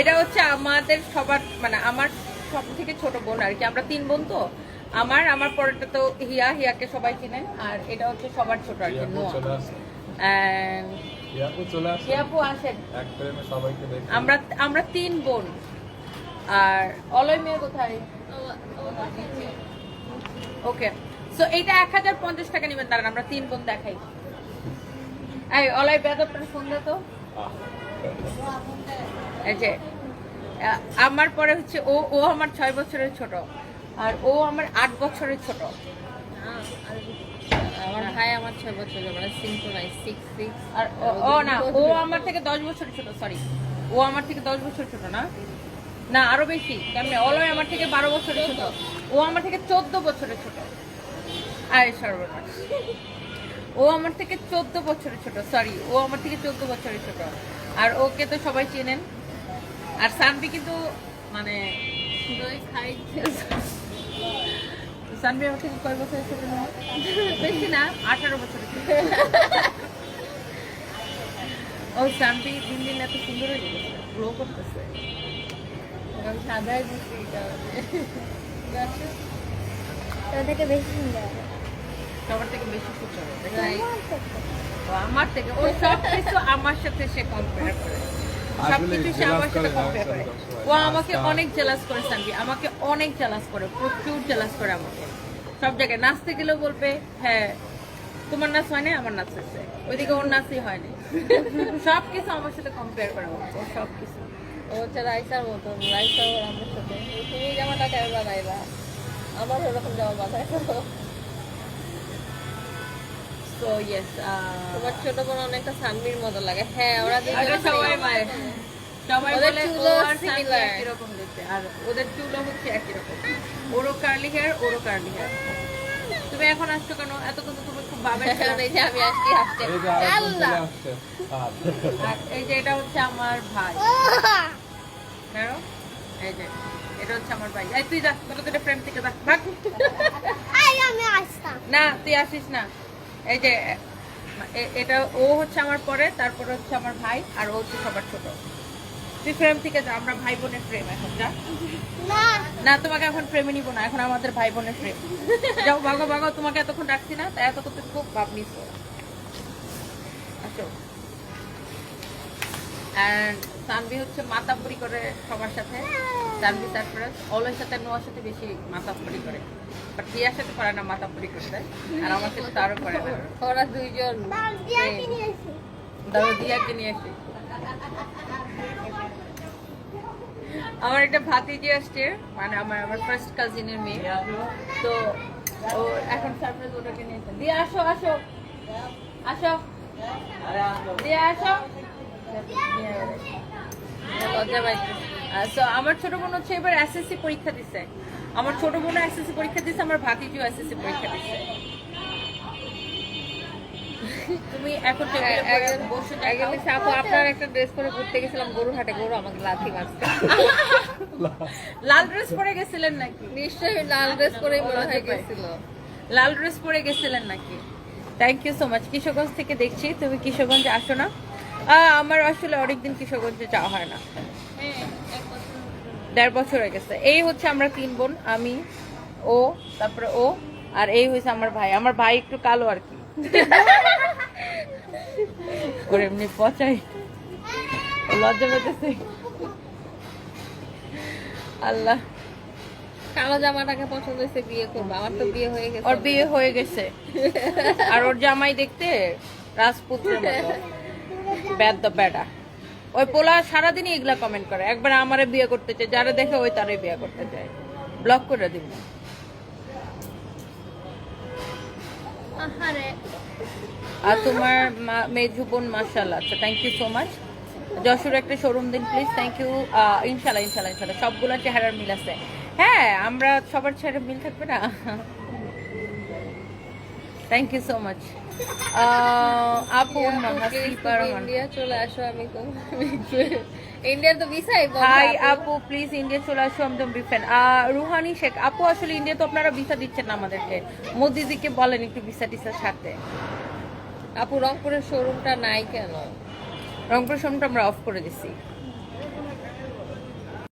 এটা হচ্ছে আমাদের সবার মানে আমার সব থেকে ছোট বোন আর কি। আমরা তিন বোন তো। আমার আমার পরেরটা তো হিয়া হিয়াকে সবাই চিনেন। আর এটা হচ্ছে সবার ছোট আর কি হিয়াপু আসেন। আমরা আমরা তিন বোন। আর অলয় মেয়ে কোথায়? ওকে। সো এইটা এক হাজার পঞ্চাশ টাকা নেবেন দাঁড়ান আমরা তিন বোন দেখাই। এই অলয় বেদরটার ফোন তো। এই যে আমার পরে হচ্ছে ও ও আমার ছয় বছরের ছোট আর ও আমার আট বছরের ছোট। আমার ভাই আমার ছয় বছর মানে সিক্স সিক্স আর ও- না ও আমার থেকে দশ বছর ছোট সরি ও আমার থেকে দশ বছর ছোট না? না আরও বেশি কেমনে? অলয় আমার থেকে বারো বছরের ছোট। ও আমার থেকে চোদ্দ বছরের ছোট। আয় সর্বনাশ। ও আমার থেকে চোদ্দ বছরের ছোট সরি ও আমার থেকে চোদ্দ বছরের ছোট। আর ওকে তো সবাই চেনেন। আর সানভি কিন্তু মানে সানভি আমার থেকে কয় বছরের ছোট না? বেশি না, আঠারো বছরের ও সানভি দিন দিন এত সুন্দর হয়ে গেছে গ্লো করতেছে। সাদাই এটা। থেকে বেশি সুন্দর। সবার থেকে বেশি Right. আমার থেকে ও সব কিছু আমার সাথে সে কম্পেয়ার করে। সবকিছু সে আমার সাথে কম্পেয়ার করে। ও আমাকে অনেক জেলাস করে সানভি। আমাকে অনেক জেলাস করে প্রচুর জেলাস করে আমাকে। সব জায়গায় নাচতে গেলেও বলবে হ্যাঁ তোমার নাচ হয় না আমার নাচ ওইদিকে ওর নাচই হয়নি সব কিছু আমার সাথে কম্পেয়ার করে ও সব কিছু। ও হচ্ছে রাইসার মতো রাইসা ওর আমার সাথে। তুমি জামাটা কেন বানাইলা আমার ওরকম জামা বানাই সো ইয়েস তোমার ছোট বোন অনেকটা সানবির মতো লাগে। হ্যাঁ ওরা সবাই same। সবাই বলে ও চুলও আর সানভি similar। একই রকম দেখতে আর ওদের চুলও হচ্ছে একই রকম। ওরও কার্লি হেয়ার ওরও কার্লি হেয়ার তুমি এখন আসছো কেন? এতক্ষণ তো তুমি খুব বাবের ছিলা। এই যে আমি আজকে আল্লাহ। এই এটা হচ্ছে আমার ভাই। এই যে এটা হচ্ছে আমার ভাই। এই তুই যা তোকে তো ফ্রেম থেকে যা ভাগ। আমি আসতাম। না তুই আসিস না। এই যে এটা ও হচ্ছে আমার পরে তারপরে হচ্ছে আমার ভাই আর ও হচ্ছে সবার ছোট। তুই ফ্রেম থেকে যা আমরা ভাই বোনের ফ্রেম এখন যা। না। তোমাকে এখন ফ্রেমে নিব না এখন আমাদের ভাই বোনের ফ্রেম যাও ভাগো ভাগো তোমাকে এতক্ষণ ডাকছি না তাই এতক্ষণ তুই খুব ভাব নিস আসো। অ্যান্ড সানভি হচ্ছে মাতাপুরি করে সবার সাথে। সানভি সারপ্রাইজ অলয়ের সাথে নোয়ার সাথে বেশি মাতাপুরি করে। বাট হিয়ার সাথে পারে না মাতাপুরি করতে। আর আমার সাথে তারও করে না। ওরা দুইজন। দাও দিয়াকে নিয়ে আসি আমার একটা ভাতিজি আসছে। মানে আমার আমার ফার্স্ট কাজিনের মেয়ে। তো ও এখন সারপ্রাইজ ওটাকে নিয়ে আসে দিয়ে আসো আসো। আসো। দিয়ে আসো। লজ্জা আমার ছোট বোন হচ্ছে এবার এসএসসি পরীক্ষা দিছে। আমার ছোট বোন এসএসসি পরীক্ষা দিছে আমার ভাতিজিও এসএসসি পরীক্ষা দিছে। তুমি এখন টেবিলে পড়ে বসে একদিন দেখাও। আপু আপনার একটা ড্রেস পরে ঘুরতে গেছিলাম গরু হাটে গরু আমাকে লাথি মারছে। লাল ড্রেস পরে গেছিলেন নাকি? নিশ্চয়ই লাল ড্রেস পরেই মনে হয় গেছিল। লাল ড্রেস পরে গেছিলেন নাকি? Thank you so much Kishoreganj থেকে দেখছি। তুমি কিশোরগঞ্জে আসো না। আমার আসলে অনেকদিন কিশোরগঞ্জে যাওয়া হয় না। দেড় বছর হয়ে গেছে। এই হচ্ছে আমরা তিন বোন আমি ও তারপরে ও আর এই হয়েছে আমার ভাই। আমার ভাই একটু কালো আর কি। করে এমনি পচাই। লজ্জা পেতেছে। আল্লাহ। কালো জামাটাকে পছন্দ হয়েছে বিয়ে করব। আমার তো বিয়ে হয়ে গেছে ওর বিয়ে হয়ে গেছে। আর ওর জামাই দেখতে রাজপুত্রের মতো। ব্যাদ বেটা ওই পোলা সারাদিনই এগুলা কমেন্ট করে। একবার আমারে বিয়ে করতে চায় যারা দেখে ওই তারে বিয়ে করতে চায়। ব্লক করে দিব আর তোমার মেজু বোন মার্শাল আচ্ছা thank you so much Jessore একটা শোরুম দিন প্লিজ থ্যাংক ইউ ইনশাল্লাহ ইনশাল্লাহ ইনশাল্লাহ সবগুলো চেহারার মিল আছে। হ্যাঁ আমরা সবার চেহারা মিল থাকবে না? থ্যাংক ইউ সো মাচ আপু মাহাসিপা রহমান ইন্ডিয়া চলে আসো আমি তো তো ভিসাই হাই আপু। প্লিজ ইন্ডিয়া চলে আসো একদম রুহানি শেখ আপু আসলে ইন্ডিয়া তো আপনারা ভিসা দিচ্ছেন না আমাদেরকে মোদিজিকে বলেন একটু ভিসা ছাড়তে আপু রংপুরের শোরুমটা নাই কেন রংপুর শোরুমটা আমরা অফ করে দিছি